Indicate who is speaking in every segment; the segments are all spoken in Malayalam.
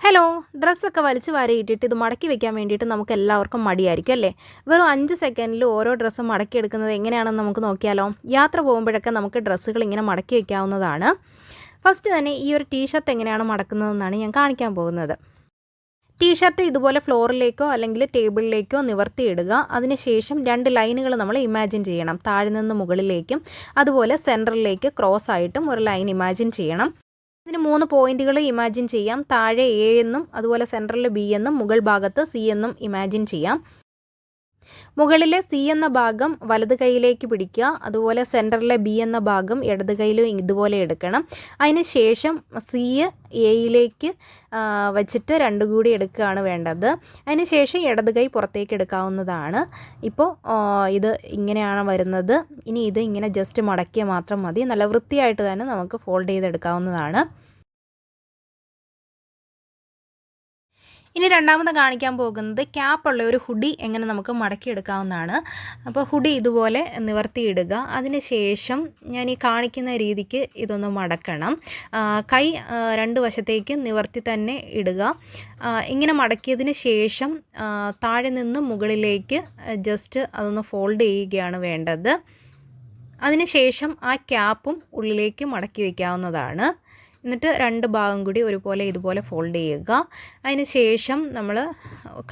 Speaker 1: ഹലോ ഡ്രസ്സൊക്കെ വലിച്ച് വാരിയിട്ടിട്ട് ഇത് മടക്കി വെക്കാൻ വേണ്ടിയിട്ട് നമുക്ക് എല്ലാവർക്കും മടിയായിരിക്കും അല്ലേ? വെറും അഞ്ച് സെക്കൻഡിൽ ഓരോ ഡ്രസ്സും മടക്കി എടുക്കുന്നത് എങ്ങനെയാണെന്ന് നമുക്ക് നോക്കിയാലോ? യാത്ര പോകുമ്പോഴൊക്കെ നമുക്ക് ഡ്രസ്സുകൾ ഇങ്ങനെ മടക്കി വെക്കാവുന്നതാണ്. ഫസ്റ്റ് തന്നെ ഈ ഒരു ടീഷർട്ട് എങ്ങനെയാണ് മടക്കുന്നതെന്നാണ് ഞാൻ കാണിക്കാൻ പോകുന്നത്. ടീഷർട്ട് ഇതുപോലെ ഫ്ലോറിലേക്കോ അല്ലെങ്കിൽ ടേബിളിലേക്കോ നിവർത്തിയിടുക. അതിനുശേഷം രണ്ട് ലൈനുകൾ നമ്മൾ ഇമാജിൻ ചെയ്യണം. താഴെ നിന്ന് മുകളിലേക്കും അതുപോലെ സെന്ററിലേക്ക് ക്രോസ് ആയിട്ടും ഒരു ലൈൻ ഇമാജിൻ ചെയ്യണം. ഇതിന് മൂന്ന് പോയിന്റുകൾ ഇമാജിൻ ചെയ്യാം. താഴെ എ എന്നും അതുപോലെ സെൻട്രലിൽ ബി എന്നും മുകൾ ഭാഗത്ത് സി എന്നും ഇമാജിൻ ചെയ്യാം. മുകളിലെ സി എന്ന ഭാഗം വലത് കൈയിലേക്ക് പിടിക്കുക. അതുപോലെ സെന്ററിലെ ബി എന്ന ഭാഗം ഇടത് കൈയിലും ഇതുപോലെ എടുക്കണം. അതിന് ശേഷം സി എയിലേക്ക് വച്ചിട്ട് രണ്ടു കൂടി എടുക്കുകയാണ് വേണ്ടത്. അതിന് ശേഷം ഇടത് കൈ പുറത്തേക്ക് എടുക്കാവുന്നതാണ്. ഇപ്പോൾ ഇത് ഇങ്ങനെയാണ് വരുന്നത്. ഇനി ഇത് ഇങ്ങനെ ജസ്റ്റ് മടക്കിയാൽ മാത്രം മതി. നല്ല വൃത്തിയായിട്ട് തന്നെ നമുക്ക് ഫോൾഡ് ചെയ്തെടുക്കാവുന്നതാണ്. ഇനി രണ്ടാമത് കാണിക്കാൻ പോകുന്നത് ക്യാപ്പുള്ള ഒരു ഹുഡി എങ്ങനെ നമുക്ക് മടക്കിയെടുക്കാവുന്നതാണ്. അപ്പോൾ ഹുഡി ഇതുപോലെ നിവർത്തിയിടുക. അതിന് ശേഷം ഞാൻ ഈ കാണിക്കുന്ന രീതിക്ക് ഇതൊന്ന് മടക്കണം. കൈ രണ്ട് വശത്തേക്ക് നിവർത്തി തന്നെ ഇടുക. ഇങ്ങനെ മടക്കിയതിന് ശേഷം താഴെ നിന്ന് മുകളിലേക്ക് ജസ്റ്റ് അതൊന്ന് ഫോൾഡ് ചെയ്യുകയാണ് വേണ്ടത്. അതിനുശേഷം ആ ക്യാപ്പും ഉള്ളിലേക്ക് മടക്കി വയ്ക്കാവുന്നതാണ് എന്നിട്ട് രണ്ട് ഭാഗം കൂടി ഒരുപോലെ ഇതുപോലെ ഫോൾഡ് ചെയ്യുക. അതിന് ശേഷം നമ്മൾ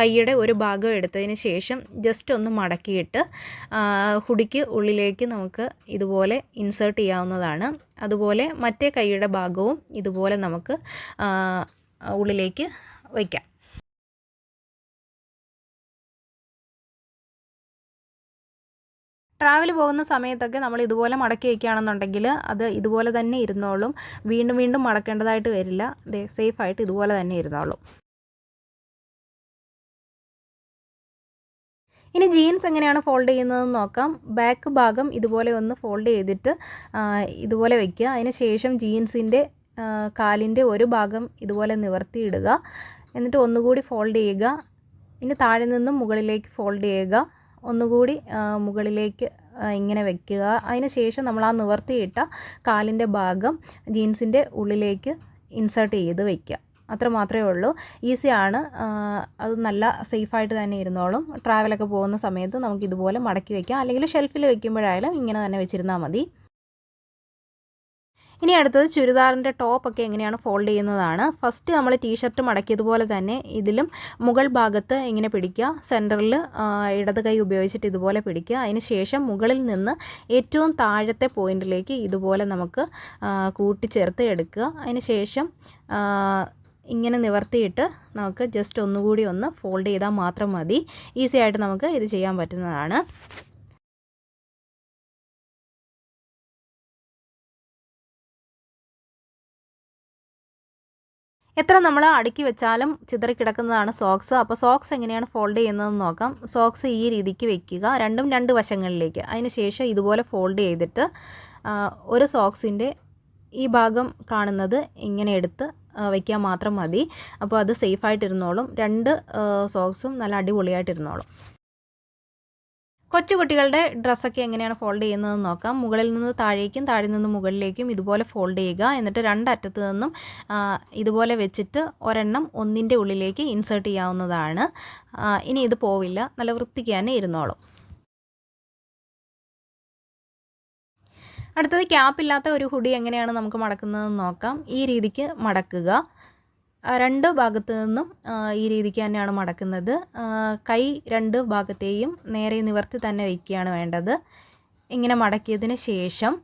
Speaker 1: കൈയുടെ ഒരു ഭാഗം എടുത്തതിന് ശേഷം ജസ്റ്റ് ഒന്ന് മടക്കിയിട്ട് ഹുടിക്ക് ഉള്ളിലേക്ക് നമുക്ക് ഇതുപോലെ ഇൻസേർട്ട് ചെയ്യാവുന്നതാണ്. അതുപോലെ മറ്റേ കൈയുടെ ഭാഗവും ഇതുപോലെ നമുക്ക് ഉള്ളിലേക്ക് വയ്ക്കാം. ട്രാവൽ പോകുന്ന സമയത്തൊക്കെ നമ്മൾ ഇതുപോലെ മടക്കി വയ്ക്കുകയാണെന്നുണ്ടെങ്കിൽ അത് ഇതുപോലെ തന്നെ ഇരുന്നോളും. വീണ്ടും വീണ്ടും മടക്കേണ്ടതായിട്ട് വരില്ല. സേഫായിട്ട് ഇതുപോലെ തന്നെ ഇരുന്നോളും. ഇനി ജീൻസ് എങ്ങനെയാണ് ഫോൾഡ് ചെയ്യുന്നതെന്ന് നോക്കാം. ബാക്ക് ഭാഗം ഇതുപോലെ ഒന്ന് ഫോൾഡ് ചെയ്തിട്ട് ഇതുപോലെ വയ്ക്കുക. അതിന് ശേഷം ജീൻസിന്റെ കാലിന്റെ ഒരു ഭാഗം ഇതുപോലെ നിവർത്തിയിടുക. എന്നിട്ട് ഒന്നുകൂടി ഫോൾഡ് ചെയ്യുക. ഇനി താഴെ നിന്നും മുകളിലേക്ക് ഫോൾഡ് ചെയ്യുക. ഒന്നുകൂടി മുകളിലേക്ക് ഇങ്ങനെ വെക്കുക. അതിന് ശേഷം നമ്മൾ ആ നിവർത്തിയിട്ട കാലിന്റെ ഭാഗം ജീൻസിന്റെ ഉള്ളിലേക്ക് ഇൻസേർട്ട് ചെയ്ത് വയ്ക്കുക അത്ര മാത്രമേ ഉള്ളൂ. ഈസിയാണ് അത് നല്ല സേഫായിട്ട് തന്നെ ഇരുന്നോളും. ട്രാവലൊക്കെ പോകുന്ന സമയത്ത് നമുക്ക് ഇതുപോലെ മടക്കി വയ്ക്കാം അല്ലെങ്കിൽ ഷെൽഫിൽ വെക്കുമ്പോഴായാലും ഇങ്ങനെ തന്നെ വെച്ചിരുന്നാൽ മതി. ഇനി അടുത്തത് ചുരിദാറിന്റെ ടോപ്പൊക്കെ എങ്ങനെയാണ് ഫോൾഡ് ചെയ്യുന്നതാണ്. ഫസ്റ്റ് നമ്മൾ ടീഷർട്ട് മടക്കിയതുപോലെ തന്നെ ഇതിലും മുകൾ ഭാഗത്ത് ഇങ്ങനെ പിടിക്കുക. സെന്ററിൽ ഇടത് കൈ ഉപയോഗിച്ചിട്ട് ഇതുപോലെ പിടിക്കുക. അതിന് ശേഷം മുകളിൽ നിന്ന് ഏറ്റവും താഴത്തെ പോയിന്റിലേക്ക് ഇതുപോലെ നമുക്ക് കൂട്ടിച്ചേർത്ത് എടുക്കുക. അതിന് ശേഷം ഇങ്ങനെ നിവർത്തിയിട്ട് നമുക്ക് ജസ്റ്റ് ഒന്നുകൂടി ഒന്ന് ഫോൾഡ് ചെയ്താൽ മാത്രം മതി. ഈസി ആയിട്ട് നമുക്ക് ഇത് ചെയ്യാൻ പറ്റുന്നതാണ്. എത്ര നമ്മൾ അടുക്കി വെച്ചാലും ചിതറിക്കിടക്കുന്നതാണ് സോക്സ് അപ്പോൾ സോക്സ് എങ്ങനെയാണ് ഫോൾഡ് ചെയ്യുന്നതെന്ന് നോക്കാം. സോക്സ് ഈ രീതിക്ക് വെക്കുക. രണ്ടും രണ്ട് വശങ്ങളിലേക്ക്. അതിനുശേഷം ഇതുപോലെ ഫോൾഡ് ചെയ്തിട്ട് ഒരു സോക്സിന്റെ ഈ ഭാഗം കാണുന്നത് ഇങ്ങനെ എടുത്ത് വയ്ക്കാൻ മാത്രം മതി. അപ്പോൾ അത് സേഫായിട്ടിരുന്നോളും രണ്ട് സോക്സും നല്ല അടിപൊളിയായിട്ടിരുന്നോളും. കൊച്ചുകുട്ടികളുടെ ഡ്രസ്സൊക്കെ എങ്ങനെയാണ് ഫോൾഡ് ചെയ്യുന്നതെന്ന് നോക്കാം. മുകളിൽ നിന്ന് താഴേക്കും താഴെ നിന്ന് മുകളിലേക്കും ഇതുപോലെ ഫോൾഡ് ചെയ്യുക. എന്നിട്ട് രണ്ടറ്റത്ത് നിന്നും ഇതുപോലെ വെച്ചിട്ട് ഒരെണ്ണം ഒന്നിന്റെ ഉള്ളിലേക്ക് ഇൻസേർട്ട് ചെയ്യാവുന്നതാണ്. ഇനി ഇത് പോവില്ല. നല്ല വൃത്തിക്ക് തന്നെ ഇരുന്നോളും. അടുത്തത് ക്യാപ്പില്ലാത്ത ഒരു ഹുഡി എങ്ങനെയാണ് നമുക്ക് മടക്കുന്നതെന്ന് നോക്കാം. ഈ രീതിക്ക് മടക്കുക. രണ്ട് ഭാഗത്തു നിന്നും ഈ രീതിക്ക് തന്നെയാണ് മടക്കുന്നത്. കൈ രണ്ട് ഭാഗത്തെയും നേരെ നിവർത്തി തന്നെ വയ്ക്കുകയാണ് വേണ്ടത്. ഇങ്ങനെ മടക്കിയതിന് ശേഷം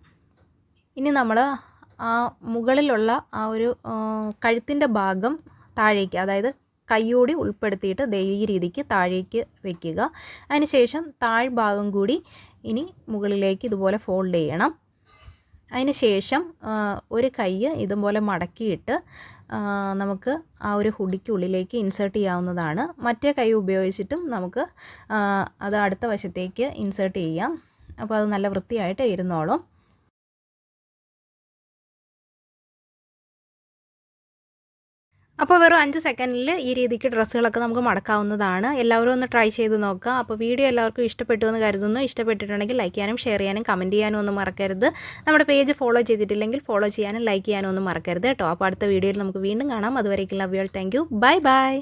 Speaker 1: ഇനി നമ്മൾ ആ മുകളിലുള്ള ആ ഒരു കഴുത്തിന്റെ ഭാഗം താഴേക്ക് അതായത് കൈയോടി ഉൾപ്പെടുത്തിയിട്ട് ഈ രീതിക്ക് താഴേക്ക് വെക്കുക. അതിനുശേഷം താഴ്ഭാഗം കൂടി ഇനി മുകളിലേക്ക് ഇതുപോലെ ഫോൾഡ് ചെയ്യണം. അതിന് ശേഷം ഒരു കൈ ഇതുപോലെ മടക്കിയിട്ട് നമുക്ക് ആ ഒരു ഹുഡിക്കുള്ളിലേക്ക് ഇൻസേർട്ട് ചെയ്യാവുന്നതാണ്. മറ്റേ കൈ ഉപയോഗിച്ചിട്ടും നമുക്ക് അത് അടുത്ത വശത്തേക്ക് ഇൻസേർട്ട് ചെയ്യാം. അപ്പോൾ അത് നല്ല വൃത്തിയായിട്ട് ഇരുന്നോളും. അപ്പോൾ വെറും അഞ്ച് സെക്കൻഡിൽ ഈ രീതിക്ക് ഡ്രസ്സുകളൊക്കെ നമുക്ക് മടക്കാവുന്നതാണ്. എല്ലാവരും ഒന്ന് ട്രൈ ചെയ്ത് നോക്കുക. അപ്പോൾ വീഡിയോ എല്ലാവർക്കും ഇഷ്ടപ്പെട്ടു എന്ന് കരുതുന്നു. ഇഷ്ടപ്പെട്ടിട്ടുണ്ടെങ്കിൽ ലൈക്ക് ചെയ്യാനും ഷെയർ ചെയ്യാനും കമന്റ് ചെയ്യാനും ഒന്നും മറക്കരുത്. നമ്മുടെ പേജ് ഫോളോ ചെയ്തിട്ടില്ലെങ്കിൽ ഫോളോ ചെയ്യാനും ലൈക്ക് ചെയ്യാനും ഒന്നും മറക്കരുത് കേട്ടോ. അപ്പോൾ അടുത്ത വീഡിയോയിൽ നമുക്ക് വീണ്ടും കാണാം. അതുവരേക്കും love you thank you bye bye